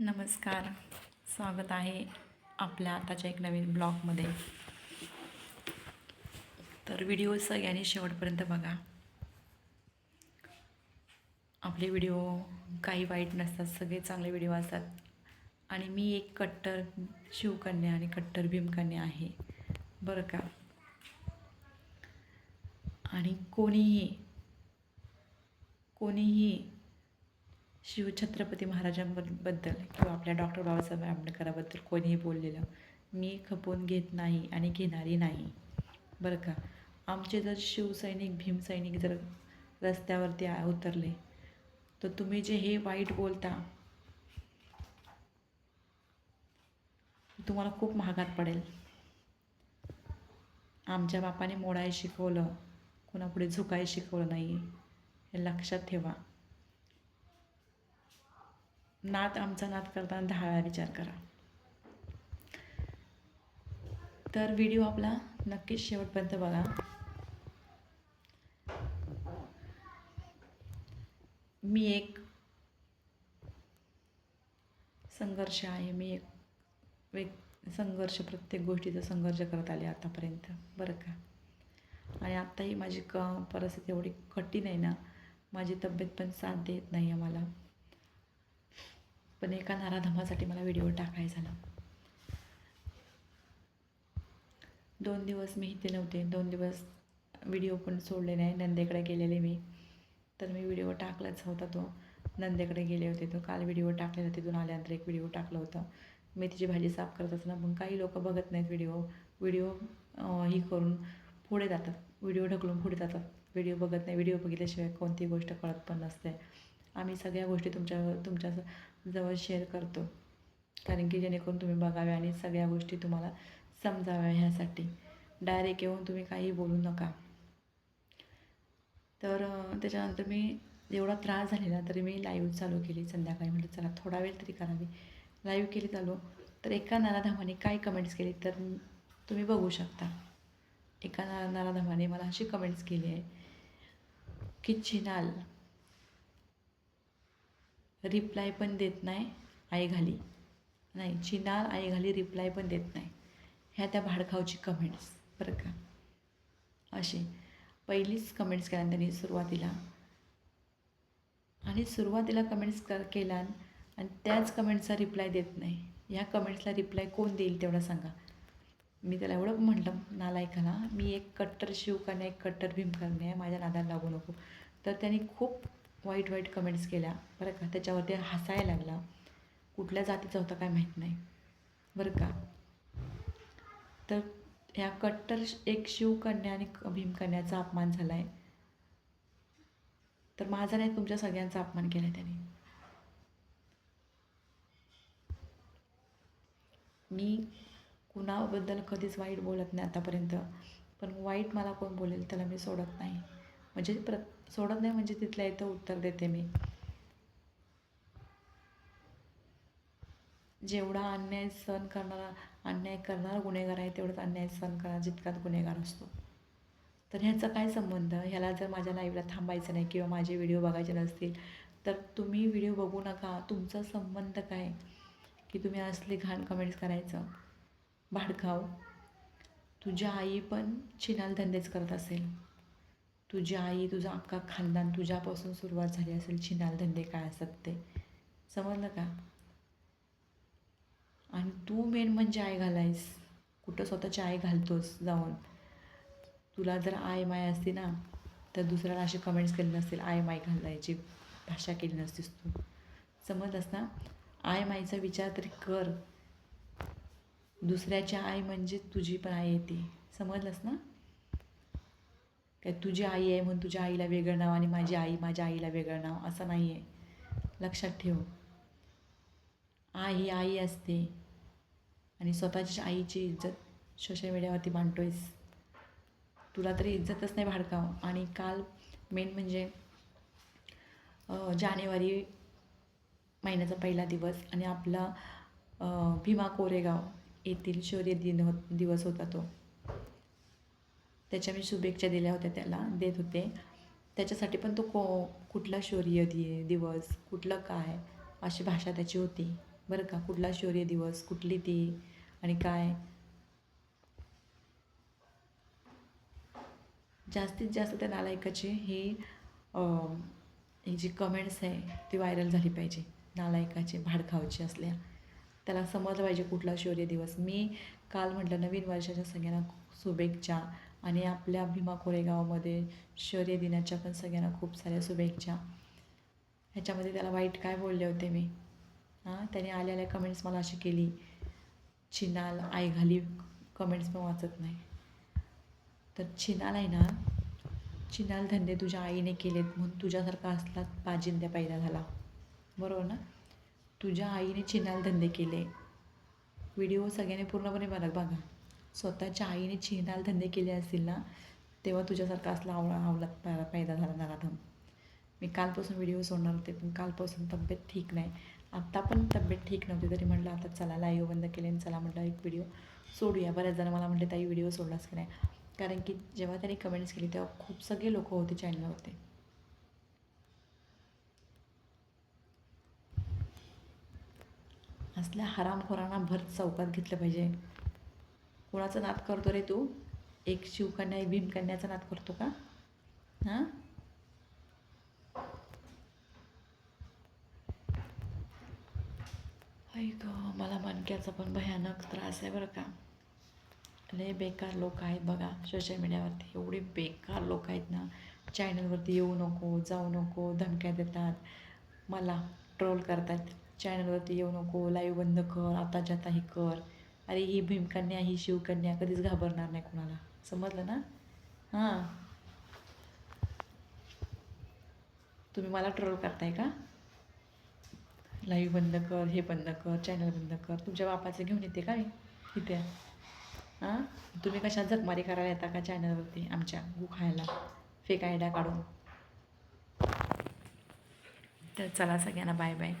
नमस्कार. स्वागत आहे आपल्या आताच्या एक नवीन ब्लॉगमध्ये. तर व्हिडिओ सगळ्यांनी शेवटपर्यंत बघा. आपले व्हिडिओ काही वाईट नसतात सगळे चांगले व्हिडिओ असतात. आणि मी एक कट्टर शिवकन्या आणि कट्टर भीमकन्या आहे. बरं का? आणि कोणीही कोणीही शिवछत्रपती महाराजांबद्दल किंवा आपल्या डॉक्टर बाबासाहेब आंबेडकराबद्दल कोणीही बोललेलं मी खपवून घेत नाही आणि घेणारी नाही. बरं का? आमचे जर शिवसैनिक भीमसैनिक जर रस्त्यावरती आ- उतरले तर तुम्ही जे हे वाईट बोलता तुम्हाला खूप महागात पडेल. आमच्या बापाने मोडाय शिकवलं कोणापुढे झुकाय शिकवलं नाही हे लक्षात ठेवा. नात आमचा नात करताना दहा वेळा विचार करा. तर व्हिडिओ आपला नक्कीच शेवटपर्यंत बघा. मी एक संघर्ष आहे. मी एक वेग संघर्ष प्रत्येक गोष्टीचा संघर्ष करत आले आतापर्यंत. बरं का? आणि आत्ताही माझी क परिस्थिती एवढी कठीण आहे ना माझी तब्येत पण साथ देत नाही आहे मला. पण एका नाराधमासाठी मला व्हिडिओ टाकायचा झाला. दोन दिवस मी इथे नव्हते. दोन दिवस व्हिडिओ पण सोडले नाही. नंदेकडे गेलेले मी. तर मी व्हिडिओ टाकलाच होता तो. नंदेकडे गेले होते तो. काल व्हिडिओ टाकलेला. तिथून आल्यानंतर एक व्हिडिओ टाकला होता. मेथीची भाजी साफ करत असताना पण काही लोक बघत नाहीत व्हिडिओ. व्हिडिओ ही करून पुढे जातात. व्हिडिओ ढकलून पुढे जातात. व्हिडिओ बघत नाही. व्हिडिओ बघितल्याशिवाय कोणती गोष्ट कळत पण नसते. आम्ही सगळ्या गोष्टी तुमच्या तुमच्या जवळ शेअर करतो. कारण की जेणेकरून तुम्ही बघाव्या आणि सगळ्या गोष्टी तुम्हाला समजाव्या ह्यासाठी. डायरेक्ट येऊन तुम्ही काही बोलू नका. तर त्याच्यानंतर मी एवढा त्रास झालेला तरी मी लाईव्ह चालू केली संध्याकाळी. म्हटलं चला थोडा वेळ तरी करावी. लाईव्ह केली चालू. तर एका नाराधामाने काय कमेंट्स केली तर तुम्ही बघू शकता. एका ना नाराधामाने मला अशी कमेंट्स केली आहे की चिनाल रिप्लाय पण देत नाही आई घाली. नाही चिनार आई घाली रिप्लाय पण देत नाही. ह्या त्या भाडखावची कमेंट्स बरं का? अशी पहिलीच कमेंट्स केल्यान त्यांनी सुरुवातीला. आणि सुरुवातीला कमेंट्स कर केल्या आणि त्याच कमेंट्सचा रिप्लाय देत नाही. ह्या कमेंट्सला रिप्लाय कोण देईल तेवढं सांगा. मी त्याला एवढं म्हटलं नालायकाला मी एक कट्टर शिवकन्या एक कट्टर भीमकन्या आहे माझ्या नादाला लागू नको. तर त्यांनी खूप वाईट वाईट कमेंट्स केल्या. बरं का? त्याच्यावरती हसायला लागला. कुठल्या जातीचा होता काय माहीत नाही. बरं का? तर ह्या कट्टर एक शिवकन्या आणि भीमकन्याचा अपमान झाला आहे तर माझा नाही तुमच्या सगळ्यांचा अपमान केला आहे त्याने. मी कुणाबद्दल कधीच वाईट बोलत नाही आतापर्यंत. पण वाईट मला कोण बोलेल त्याला मी सोडत नाही. म्हणजे प्र सोडत नाही म्हणजे तिथल्या इथं उत्तर देते मी. जेवढा अन्याय सहन करणारा अन्याय करणारा गुन्हेगार आहे तेवढाच अन्याय सहन करणारा जितकाच गुन्हेगार असतो. तर ह्याचा काय संबंध? ह्याला जर माझ्या लाईव्हला थांबायचं नाही किंवा माझे व्हिडिओ बघायचे नसतील तर तुम्ही व्हिडिओ बघू नका. तुमचा संबंध काय? की तुम्ही असले घाण कमेंट्स करायचं? भाडकाव. तुझ्या आई पण छिनाल धंदेच करत असेल. तुझी आई तुझा अख्खा खानदान तुझ्यापासून सुरुवात झाली असेल छिनाल धंदे काय असतात ते. समजलं का? आणि तू मेन म्हणजे आई घालायस. कुठं स्वतःची आई घालतोस जाऊन. तुला जर आय माय असती ना तर दुसऱ्याला असे कमेंट्स केले नसतील आय माय घालायची भाषा केली नसतीस तू. समजलंस ना? आय मायचा विचार तरी कर. दुसऱ्याची आई म्हणजे तुझी पण आई येते समजलंस ना? काय तुझी आई आहे म्हणून तुझ्या आईला वेगळं नाव आणि माझी आई माझ्या आईला वेगळं नाव असं नाही आहे लक्षात ठेव. आई ही आई असते. आणि स्वतःच्या आईची इज्जत सोशल मीडियावरती मांडतोयस. तुला तरी इज्जतच नाही भाडकाव. आणि काल मेन म्हणजे जानेवारी महिन्याचा पहिला दिवस आणि आपला भीमा कोरेगाव येथील शौर्य दिन हो दिवस होता तो. त्याच्या मी शुभेच्छा दिल्या होत्या त्याला देत होते. त्याच्यासाठी पण तो को कुठला शौर्य दि दिवस कुठलं काय अशी भाषा त्याची होती. बरं का कुठला शौर्य दिवस कुठली ती आणि काय? जास्तीत जास्त त्या नालायकाची ही ही जी कमेंट्स आहे ती व्हायरल झाली पाहिजे. नालायकाचे भाडखावची असल्या. त्याला समजलं पाहिजे कुठला शौर्य दिवस. मी काल म्हटलं नवीन वर्षाच्या सगळ्यांना शुभेच्छा. आणि आपल्या भीमा कोरेगावमध्ये शौर्य दिनाच्या पण सगळ्यांना खूप साऱ्या शुभेच्छा. ह्याच्यामध्ये त्याला वाईट काय बोलले होते मी? हां त्याने आल्या आल्या कमेंट्स मला अशी केली. चिनाल आई घाली कमेंट्स पण वाचत नाही. तर चिनाल आहे ना चिनाल धंदे तुझ्या आईने केलेत म्हणून तुझ्यासारखा असला पाजिंद्या पैदा झाला. बरोबर ना? तुझ्या आईने चिनाल धंदे केले. व्हिडिओ सगळ्यांनी पूर्णपणे बघा बघा. स्वतःच्या आईने चिनाल धंदे केले असतील ना तेव्हा तुझ्यासारखा असला आवळा आवलात पै- पैदा झाला नराधम मी कालपासून व्हिडिओ सोडणार होते पण कालपासून तब्येत ठीक नाही. आत्ता पण तब्येत ठीक नव्हती तरी म्हटलं आता चला लाईव्ह बंद केले आणि चला म्हटलं एक व्हिडिओ सोडूया. बऱ्याच जण मला म्हटले ताई व्हिडिओ सोडलास की नाही? कारण की जेव्हा त्यांनी कमेंट्स केली तेव्हा खूप सगळे लोक होते चॅनलवरती असल्या हरामखोरांना भर चौकात घेतलं पाहिजे. कोणाचा नाद करतो रे तू? एक शिवकन्या एक भीमकन्याचा नाद करतो का? हां? ऐक मला मणक्याचा पण भयानक त्रास आहे बरं का. लय बेकार लोक आहेत बघा सोशल मीडियावरती एवढे बेकार लोक आहेत ना. चॅनलवरती येऊ नको जाऊ नको धमक्या देतात. मला ट्रोल करतात. चॅनलवरती येऊ नको लाईव्ह बंद कर आता जाता कर. अरे ही भीमकन्या ही शिवकन्या कधीच घाबरणार नाही कुणाला. समजलं ना? हां. तुम्ही मला ट्रोल करताय का? लाईव्ह बंद कर हे बंद कर चॅनल बंद कर. तुमच्या बापाचं घेऊन येते का मी इथे. हां? तुम्ही कशा जखमारी करायला येता का चॅनलवरती आमच्या गु खायला. फेक आयडिया काढून. तर चला सगळ्यांना बाय बाय